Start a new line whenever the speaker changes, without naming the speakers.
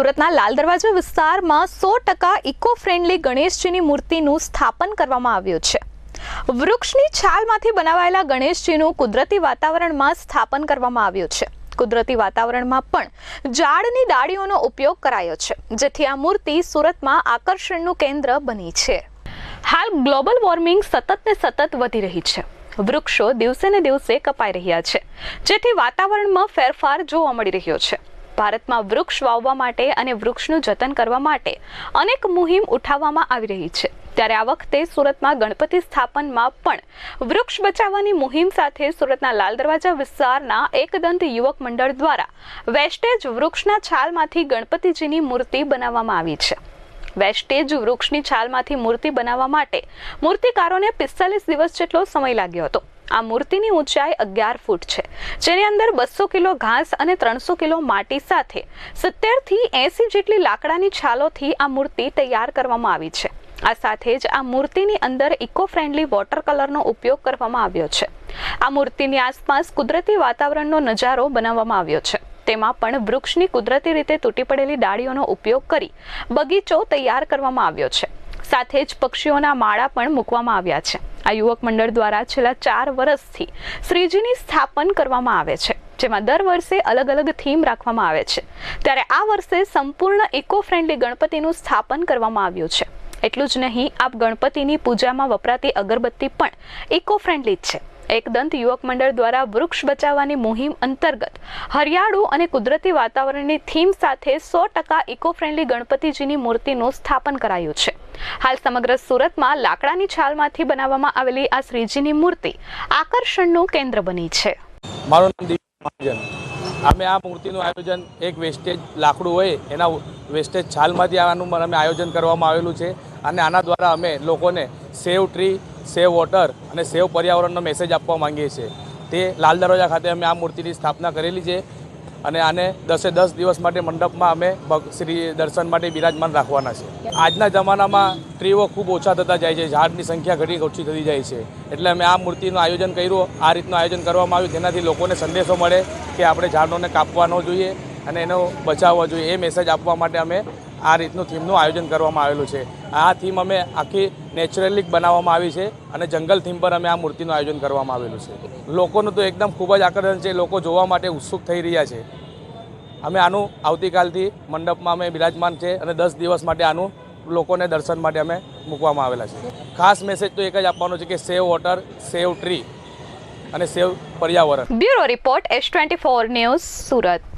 સુરતના લાલ દરવાજા વિસ્તારમાં સો ટકા ઇકો ફ્રેન્ડલી ગણેશજીની મૂર્તિનું સ્થાપન કરવામાં આવ્યું છે. વૃક્ષની છાલમાંથી બનાવાયેલા ગણેશજીનું કુદરતી વાતાવરણમાં સ્થાપન કરવામાં આવ્યું છે. કુદરતી વાતાવરણમાં પણ ઝાડની ડાળીઓનો ઉપયોગ કરાયો છે, જેથી આ મૂર્તિ સુરતમાં આકર્ષણનું કેન્દ્ર બની છે. હાલ ગ્લોબલ વોર્મિંગ સતત ને સતત વધી રહી છે. વૃક્ષો દિવસે ને દિવસે કપાઈ રહ્યા છે, જેથી વાતાવરણમાં ફેરફાર જોવા મળી રહ્યો છે. ભારતમાં વૃક્ષ વાવવા માટે અને વૃક્ષનું જતન કરવા માટે અનેક મુહિમ ઉઠાવવામાં આવી રહી છે. ત્યારે આ વખતે સુરતમાં ગણપતિ સ્થાપનમાં પણ વૃક્ષ બચાવવાની મુહિમ સાથે સુરતના લાલ દરવાજા વિસ્તારના એકદંત યુવક મંડળ દ્વારા વેસ્ટેજ વૃક્ષના છાલમાંથી ગણપતિજીની મૂર્તિ બનાવવામાં આવી છે. વેસ્ટેજ વૃક્ષની છાલમાંથી મૂર્તિ બનાવવા માટે મૂર્તિકારોને પિસ્તાલીસ દિવસ જેટલો સમય લાગ્યો હતો. આ મૂર્તિની ઊંચાઈ અગિયાર ફૂટ છે, જેની અંદર બસો કિલો ઘાસ અને ત્રણસો કિલો માટી સાથે સિત્તેરથી એંસી જેટલી લાકડાની છાલોથી આ મૂર્તિ તૈયાર કરવામાં આવી છે. આ સાથે જ આ મૂર્તિની અંદર ઇકો ફ્રેન્ડલી વોટર કલરનો ઉપયોગ કરવામાં આવ્યો છે. આ મૂર્તિની આસપાસ કુદરતી વાતાવરણનો નજારો બનાવવામાં આવ્યો છે. તેમાં પણ વૃક્ષની કુદરતી રીતે તૂટી પડેલી ડાળીઓનો ઉપયોગ કરી બગીચો તૈયાર કરવામાં આવ્યો છે. સાથે જ પક્ષીઓના માળા પણ મૂકવામાં આવ્યા છે. આ યુવક મંડળ દ્વારા છેલ્લા ચાર વર્ષથી શ્રીજીની સ્થાપન કરવામાં આવે છે, જેમાં દર વર્ષે અલગ અલગ થીમ રાખવામાં આવે છે. ત્યારે આ વર્ષે સંપૂર્ણ ઇકો ફ્રેન્ડલી ગણપતિનું સ્થાપન કરવામાં આવ્યું છે. એટલું જ નહીં આ ગણપતિની પૂજામાં વપરાતી અગરબત્તી પણ ઇકો ફ્રેન્ડલી જ છે. એકદંત યુવક મંડળ દ્વારા વૃક્ષ બચાવવાની મુહિમ અંતર્ગત હરિયાળું અને કુદરતી વાતાવરણની થીમ સાથે સો ટકા ઇકો ફ્રેન્ડલી ગણપતિજીની મૂર્તિનું સ્થાપન કરાયું છે. હાલ સમગ્ર સુરતમાં લાકડાની છાલમાંથી બનાવવામાં આવેલી આ શ્રીજીની મૂર્તિ આકર્ષણનું કેન્દ્ર બની છે.
મારું નામ મહાજન. અમે આ મૂર્તિનું આયોજન એક વેસ્ટેજ લાકડું હોય એના વેસ્ટેજ છાલમાંથી આવવાનું અમે આયોજન કરવામાં આવેલું છે. અને આના દ્વારા અમે લોકોને સેવ ટ્રી સેવ વોટર અને સેવ પર્યાવરણનો મેસેજ આપવા માંગીએ છીએ. તે લાલ દરવાજા ખાતે અમે આ મૂર્તિની સ્થાપના કરેલી છે અને આને દસે દસ દિવસ માટે મંડપમાં અમે શ્રી દર્શન માટે બિરાજમાન રાખવાના છે. આજના જમાનામાં ટ્રીઓ ખૂબ ઓછા થતા જાય છે, ઝાડની સંખ્યા ઘણી ઓછી થતી જાય છે. એટલે અમે આ મૂર્તિનું આયોજન કર્યું, આ રીતનું આયોજન કરવામાં આવ્યું જેનાથી લોકોને સંદેશો મળે કે આપણે ઝાડોને કાપવા ન જોઈએ અને એનો બચાવવો જોઈએ, એ મેસેજ આપવા માટે અમે આ રીતનું થીમનું આયોજન કરવામાં આવેલું છે. આ થીમ અમે આખી નેચરલી બનાવવામાં આવી છે અને જંગલ થીમ પર અમે આ મૂર્તિનું આયોજન કરવામાં આવેલું છે. લોકોનું તો એકદમ ખૂબ જ આકર્ષણ છે, લોકો જોવા માટે ઉત્સુક થઈ રહ્યા છે. અમે આનું આવતીકાલથી મંડપમાં અમે બિરાજમાન છે અને દસ દિવસ માટે આનું લોકોને દર્શન માટે અમે મૂકવામાં આવેલા છે. ખાસ મેસેજ તો એક જ આપવાનો છે કે સેવ વોટર સેવ ટ્રી અને સેવ પર્યાવરણ.
Bureau report S twenty four news Surat.